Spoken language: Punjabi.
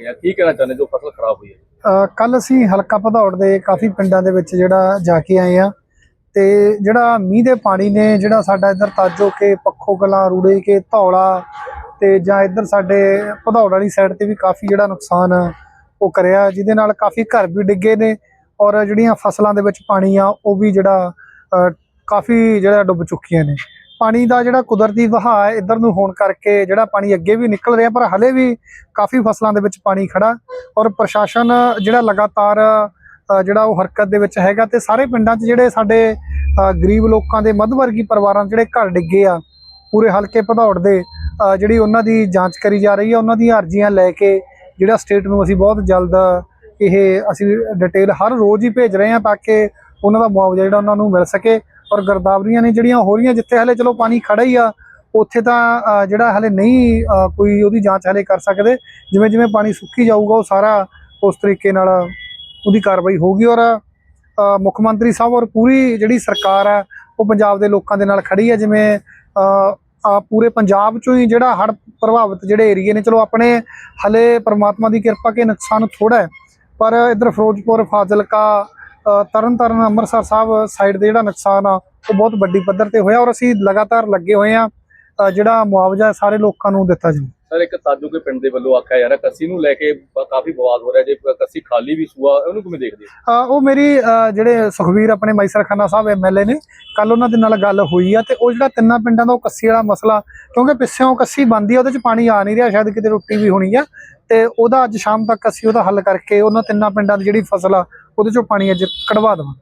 ਗਈਆਂ ਕੀ ਕਹਿਣਾ ਚਾਹੁੰਦੇ ਜੋ ਫਸਲ ਖਰਾਬ ਹੋਈ ਹੈ ਕੱਲ ਅਸੀਂ ਹਲਕਾ ਭਦੌੜ ਦੇ ਕਾਫੀ ਪਿੰਡਾਂ ਦੇ ਵਿੱਚ ਜਿਹੜਾ ਜਾ ਕੇ ਆਏ ਆ ਤੇ ਜਿਹੜਾ ਮੀਂਹ ਦੇ ਪਾਣੀ ਨੇ ਜਿਹੜਾ ਸਾਡਾ ਇੱਧਰ ਤਾਜੋ ਕੇ, ਪੱਖੋ ਕਲਾਂ, ਰੂੜੇ ਕੇ, ਧੌਲਾ ਤੇ ਜਾਂ ਇੱਧਰ ਸਾਡੇ ਭਦੌੜ ਵਾਲੀ ਸਾਈਡ ਤੇ ਵੀ ਕਾਫੀ ਜਿਹੜਾ ਨੁਕਸਾਨ ਉਹ ਕਰਿਆ, ਜਿਹਦੇ ਨਾਲ ਕਾਫੀ ਘਰ ਵੀ ਡਿੱਗੇ ਨੇ ਔਰ ਜਿਹੜੀਆਂ ਫਸਲਾਂ ਦੇ ਵਿੱਚ ਪਾਣੀ ਆ, ਉਹ ਵੀ ਜਿਹੜਾ ਕਾਫੀ ਜਿਹੜਾ ਡੁੱਬ ਚੁੱਕੀਆਂ ਨੇ। ਪਾਣੀ ਦਾ ਜਿਹੜਾ ਕੁਦਰਤੀ ਵਹਾਅ ਹੈ, ਇੱਧਰ ਨੂੰ ਹੋਣ ਕਰਕੇ ਜਿਹੜਾ ਪਾਣੀ ਅੱਗੇ ਵੀ ਨਿਕਲ ਰਿਹਾ, ਪਰ ਹਲੇ ਵੀ ਕਾਫੀ ਫਸਲਾਂ ਦੇ ਵਿੱਚ ਪਾਣੀ ਖੜਾ ਔਰ ਪ੍ਰਸ਼ਾਸਨ ਜਿਹੜਾ ਲਗਾਤਾਰ ਜਿਹੜਾ ਉਹ ਹਰਕਤ ਦੇ ਵਿੱਚ ਹੈਗਾ ਤੇ ਸਾਰੇ ਪਿੰਡਾਂ 'ਚ ਜਿਹੜੇ ਸਾਡੇ ਗਰੀਬ ਲੋਕਾਂ ਦੇ ਮੱਧ ਵਰਗੀ ਪਰਿਵਾਰਾਂ ਜਿਹੜੇ ਘਰ ਡਿੱਗੇ ਆ, ਪੂਰੇ ਹਲਕੇ ਭਦੌੜ ਦੇ ਜਿਹੜੀ ਉਹਨਾਂ ਦੀ ਜਾਂਚ ਕਰੀ ਜਾ ਰਹੀ ਹੈ, ਉਹਨਾਂ ਦੀਆਂ ਅਰਜ਼ੀਆਂ ਲੈ ਕੇ ਜਿਹੜਾ ਸਟੇਟ ਨੂੰ ਅਸੀਂ ਬਹੁਤ ਜਲਦ ਇਹ ਅਸੀਂ ਡਿਟੇਲ ਹਰ ਰੋਜ਼ ਹੀ ਭੇਜ ਰਹੇ ਹਾਂ ਤਾਂ ਕਿ ਉਹਨਾਂ ਦਾ ਮੁਆਵਜ਼ਾ ਜਿਹੜਾ ਉਹਨਾਂ ਨੂੰ ਮਿਲ ਸਕੇ। ਔਰ ਗਰਦਾਵਰੀਆਂ ਨੇ ਜਿਹੜੀਆਂ ਹੋ ਰਹੀਆਂ, ਜਿੱਥੇ ਹਲੇ ਚਲੋ ਪਾਣੀ ਖੜਾ ਹੀ ਆ, ਉੱਥੇ ਤਾਂ ਜਿਹੜਾ ਹਲੇ ਨਹੀਂ ਕੋਈ ਉਹਦੀ ਜਾਂਚ ਹਲੇ ਕਰ ਸਕਦੇ। ਜਿਵੇਂ ਜਿਵੇਂ ਪਾਣੀ ਸੁੱਕੀ ਜਾਊਗਾ, ਉਹ ਸਾਰਾ ਉਸ ਤਰੀਕੇ ਨਾਲ ਉਹਦੀ ਕਾਰਵਾਈ ਹੋਊਗੀ। ਔਰ ਮੁੱਖ ਮੰਤਰੀ ਸਾਹਿਬ ਔਰ ਪੂਰੀ ਜਿਹੜੀ ਸਰਕਾਰ ਆ, ਉਹ ਪੰਜਾਬ ਦੇ ਲੋਕਾਂ ਦੇ ਨਾਲ ਖੜੀ ਹੈ ਜਿਵੇਂ ਆ ਪੂਰੇ ਪੰਜਾਬ ਚੋਂ ਹੀ ਜਿਹੜਾ ਹੜ੍ਹ ਪ੍ਰਭਾਵਿਤ ਜਿਹੜੇ ਏਰੀਏ ਨੇ, ਚਲੋ ਆਪਣੇ ਹਲੇ ਪਰਮਾਤਮਾ ਦੀ ਕਿਰਪਾ ਕੇ ਨੁਕਸਾਨ ਥੋੜਾ ਹੈ, ਪਰ ਇਧਰ ਫਿਰੋਜ਼ਪੁਰ, ਫਾਜ਼ਿਲਕਾ ਤਰਨਤਾਰਨ ਅੰਮ੍ਰਿਤਸਰ ਸਾਹਿਬ ਸਾਈਡ ਦੇ ਜਿਹੜਾ ਨੁਕਸਾਨ ਆ ਉਹ ਬਹੁਤ ਵੱਡੀ ਪੱਧਰ ਤੇ ਹੋਇਆ ਔਰ ਅਸੀਂ ਲਗਾਤਾਰ ਲੱਗੇ ਹੋਏ ਆ ਜਿਹੜਾ ਮੁਆਵਜ਼ਾ ਸਾਰੇ ਲੋਕਾਂ ਨੂੰ ਦਿੱਤਾ ਜਾਊ ਸਰ ਇੱਕ ਤਾਜੂ ਕੇ ਪਿੰਡ ਦੇ ਵੱਲੋਂ ਆਖਿਆ ਜਾ ਰਿਹਾ ਕੱਸੀ ਨੂੰ ਲੈ ਕੇ ਕਾਫੀ ਵਿਵਾਦ ਹੋ ਰਿਹਾ ਜੇ ਕੱਸੀ ਖਾਲੀ ਵੀ ਸੂਆ ਉਹਨੂੰ ਕਿਵੇਂ ਦੇਖਦੇ ਅ, ਉਹ ਮੇਰੀ ਜਿਹੜੇ ਸੁਖਵੀਰ ਆਪਣੇ ਮਾਈਸਰ ਖਾਨਾ ਸਾਹਿਬ ਐਮਐਲਏ ਨੇ ਕੱਲ ਉਹਨਾਂ ਦੇ ਨਾਲ ਗੱਲ ਹੋਈ ਆ ਤੇ ਉਹ ਜਿਹੜਾ ਤਿੰਨਾਂ ਪਿੰਡਾਂ ਦਾ ਉਹ ਕੱਸੀ ਵਾਲਾ ਮਸਲਾ ਕਿਉਂਕਿ ਪਿੱਛੋਂ ਕੱਸੀ ਬੰਦੀ ਆ ਉਹਦੇ ਚ ਪਾਣੀ ਆ ਨਹੀਂ ਰਿਹਾ ਸ਼ਾਇਦ ਕਿਤੇ ਰੁੱਟੀ ਵੀ ਹੋਣੀ ਆ ਤੇ ਉਹਦਾ ਅੱਜ ਸ਼ਾਮ ਤੱਕ ਅਸੀਂ ਉਹਦਾ ਹੱਲ ਕਰਕੇ ਉਹਨਾਂ ਤਿੰਨਾਂ ਪਿੰਡਾਂ ਦੀ ਜਿਹੜੀ ਫਸਲ ਆ ਉਹਦੇ ਚੋਂ ਪਾਣੀ ਅੱਜ ਕਢਵਾ ਦੇਵਾਂ।